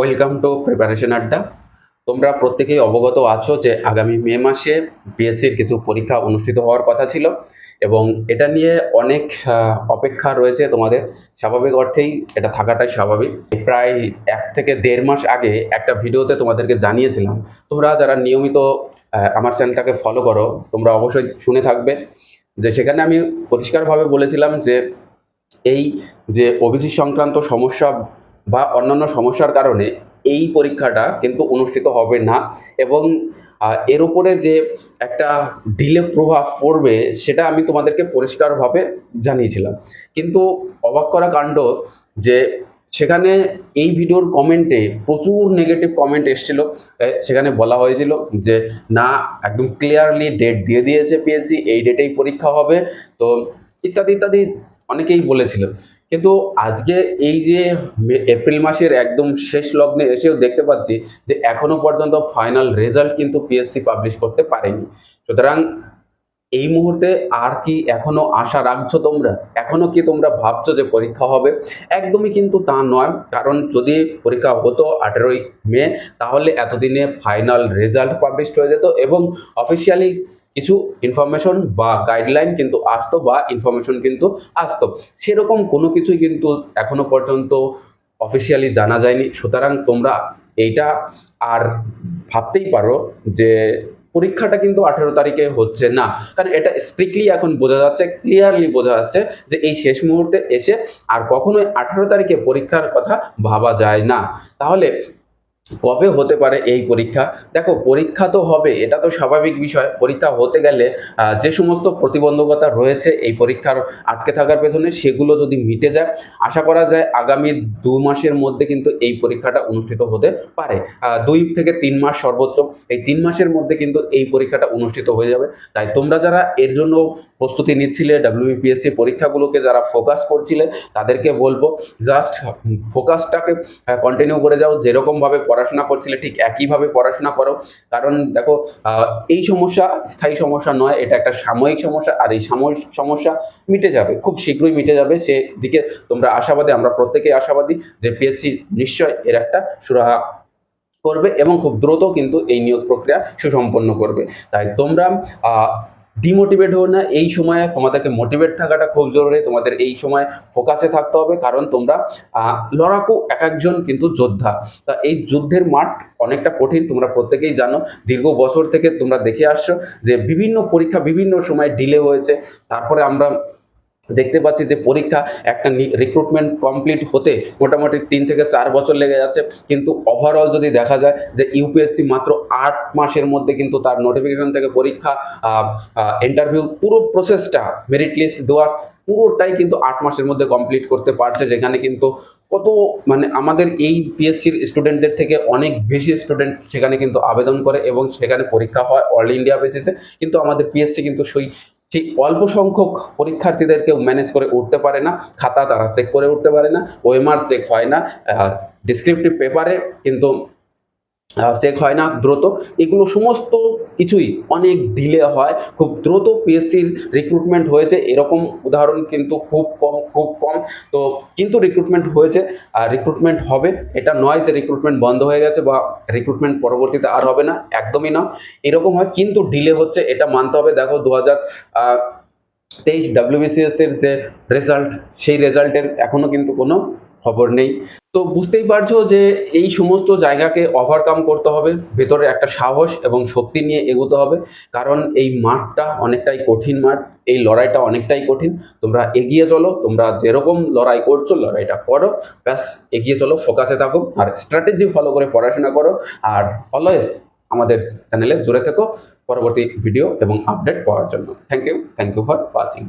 Welcome to preparation আড্ডা তোমরা প্রত্যেকেই অবগত আছো যে আগামী মে মাসে বিএসসির কিছু পরীক্ষা অনুষ্ঠিত হওয়ার কথা ছিল এবং এটা নিয়ে অনেক অপেক্ষা রয়েছে তোমাদের। স্বাভাবিক অর্থেই এটা থাকাটাই স্বাভাবিক। প্রায় এক থেকে দেড় মাস আগে একটা ভিডিওতে তোমাদেরকে জানিয়েছিলাম। তোমরা যারা নিয়মিত আমার চ্যানেলটাকে ফলো করো, তোমরা অবশ্যই শুনে থাকবে যে সেখানে আমি পরিষ্কারভাবে বলেছিলাম যে এই যে ওবিসি সংক্রান্ত সমস্যা বা অন্যান্য সমস্যার কারণে এই পরীক্ষাটা কিন্তু অনুষ্ঠিত হবে না এবং এর উপরে যে একটা ডিলে প্রভাব পড়বে সেটা আমি তোমাদেরকে পরিষ্কারভাবে জানিয়েছিলাম। কিন্তু অবাক করা কাণ্ড যে সেখানে এই ভিডিওর কমেন্টে প্রচুর নেগেটিভ কমেন্ট এসেছিল। সেখানে বলা হয়েছিল যে, না, একদম ক্লিয়ারলি ডেট দিয়ে দিয়েছে পিএসসি এই ডেটেই পরীক্ষা হবে। তো ইত্যাদি ইত্যাদি অনেকেই বলেছিল। কিন্তু আজকে এই যে এপ্রিল মাসের একদম শেষ লগ্নে এসেও দেখতে পাচ্ছি যে এখনও পর্যন্ত ফাইনাল রেজাল্ট কিন্তু পিএসসি পাবলিশ করতে পারেনি। সুতরাং এই মুহূর্তে আর কি এখনও আশা রাখছো তোমরা? এখনও কি তোমরা ভাবছ যে পরীক্ষা হবে? একদমই কিন্তু তা নয়। কারণ যদি পরীক্ষা হতো আঠেরোই মে, তাহলে এতদিনে ফাইনাল রেজাল্ট পাবলিশ হয়ে যেত এবং অফিসিয়ালি কিছু ইনফরমেশন বা গাইডলাইন কিন্তু আসতো বা ইনফরমেশন কিন্তু আসতো। সেরকম কোনো কিছুই কিন্তু এখনও পর্যন্ত অফিসিয়ালি জানা যায়নি। সুতরাং তোমরা এইটা আর ভাবতেই পারো যে পরীক্ষাটা কিন্তু আঠেরো তারিখে হচ্ছে না। কারণ এটা স্ট্রিক্টলি এখন বোঝা যাচ্ছে ক্লিয়ারলি বোঝা যাচ্ছে যে এই শেষ মুহূর্তে এসে আর কখনোই আঠেরো তারিখে পরীক্ষার কথা ভাবা যায় না। তাহলে কবে হতে পারে এই পরীক্ষা? দেখো, পরীক্ষা তো হবে, এটা তো স্বাভাবিক বিষয়। পরীক্ষা হতে গেলে যে সমস্ত প্রতিবন্ধকতা রয়েছে, এই পরীক্ষার আটকে থাকার পেছনে সেগুলো যদি মিটে যায়, আশা করা যায় আগামী দু মাসের মধ্যে কিন্তু এই পরীক্ষাটা অনুষ্ঠিত হতে পারে। দুই থেকে তিন মাস সর্বোচ্চ। এই তিন মাসের মধ্যে কিন্তু এই পরীক্ষাটা অনুষ্ঠিত হয়ে যাবে। তাই তোমরা যারা এর জন্য প্রস্তুতি নিচ্ছিলে ডাব্লিউবিপিএসসি পরীক্ষাগুলোকে যারা ফোকাস করছিলে, তাদেরকে বলব জাস্ট ফোকাসটাকে কন্টিনিউ করে যাও। যেরকমভাবে পড়াশোনা করছিলে, ঠিক একইভাবে পড়াশোনা করো। কারণ দেখো এই সমস্যা স্থায়ী সমস্যা নয়, এটা একটা সাময়িক সমস্যা, আর এই সাময়িক সমস্যা মিটে যাবে, খুব শীঘ্রই মিটে যাবে। সেদিকে তোমরা আশাবাদী, আমরা প্রত্যেকেই আশাবাদী যে পিএসসি নিশ্চয় এর একটা সুরাহা করবে এবং খুব দ্রুত কিন্তু এই নিয়োগ প্রক্রিয়া সুসম্পন্ন করবে। তাই তোমরা ডিমোটিভেট হো না। এই সময়ে তোমাদেরকে মোটিভেট থাকাটা খুব জরুরি। তোমাদের এই সময় ফোকাসে থাকতে হবে। কারণ তোমরা লড়াকু এক একজন কিন্তু যোদ্ধা। তা এই যুদ্ধের মাঠ অনেকটা কঠিন, তোমরা প্রত্যেকেই জানো। দীর্ঘ বছর থেকে তোমরা দেখে আসছো যে বিভিন্ন পরীক্ষা বিভিন্ন সময় ডিলে হয়েছে। তারপরে আমরা দেখতে পাচ্ছি যে পরীক্ষা একটা রিক্রুটমেন্ট কমপ্লিট হতে মোটামুটি তিন থেকে চার বছর লেগে যাচ্ছে। কিন্তু ওভারঅল যদি দেখা যায় যে ইউপিএসসি মাত্র আট মাসের মধ্যে কিন্তু তার নোটিফিকেশন থেকে পরীক্ষা ইন্টারভিউ পুরো প্রসেসটা মেরিট লিস্ট দেওয়ার পুরোটাই কিন্তু আট মাসের মধ্যে কমপ্লিট করতে পারছে। যেখানে কিন্তু কত মানে আমাদের এই পিএসসির স্টুডেন্টদের থেকে অনেক বেশি স্টুডেন্ট সেখানে কিন্তু আবেদন করে এবং সেখানে পরীক্ষা হয় অল ইন্ডিয়া বেসিসে কিন্তু আমাদের পিএসসি কিন্তু সেই ঠিক অল্প সংখ্যক পরীক্ষার্থীদেরকেও ম্যানেজ করে উঠতে পারে না, খাতা তারা চেক করে উঠতে পারে না ওয়েমার চেক হয় না ডিসক্রিপটিভ পেপারে কিন্তু চেক হয় না দ্রুত। এগুলো সমস্ত কিছুই অনেক ডিলে হয়। খুব দ্রুত পিএসসির রিক্রুটমেন্ট হয়েছে। এরকম উদাহরণ কিন্তু খুব কম খুব কম। তো কিন্তু রিক্রুটমেন্ট হয়েছে। আর রিক্রুটমেন্ট হবে। এটা নয় যে রিক্রুটমেন্ট বন্ধ হয়ে গেছে বা রিক্রুটমেন্ট পরবর্তীতে আর হবে না। একদমই না। এরকম হয় কিন্তু ডিলে হচ্ছে। এটা মানতে হবে। দেখো দু হাজার তেইশ ডাব্লিউবিসিএস এর যে রেজাল্ট সেই রেজাল্টের এখনও কিন্তু কোনো খবর নেই। তো বুঝতেই পারছ যে এই সমস্ত জায়গাকে ওভারকাম করতে হবে ভেতরে একটা সাহস এবং শক্তি নিয়ে এগোতে হবে, কারণ এই মাঠটা অনেকটাই কঠিন মাঠ, এই লড়াইটা অনেকটাই কঠিন। তোমরা এগিয়ে চলো, তোমরা যেরকম লড়াই করছ, লড়াইটা করো, ব্যাস, এগিয়ে চলো ফোকাসে থাকো, আর স্ট্র্যাটেজি ফলো করে পড়াশোনা করো, আর অলওয়েজ আমাদের চ্যানেলে জুড়ে থেকো। পরবর্তী ভিডিও এবং আপডেট পাওয়ার জন্য। Thank you thank you for watching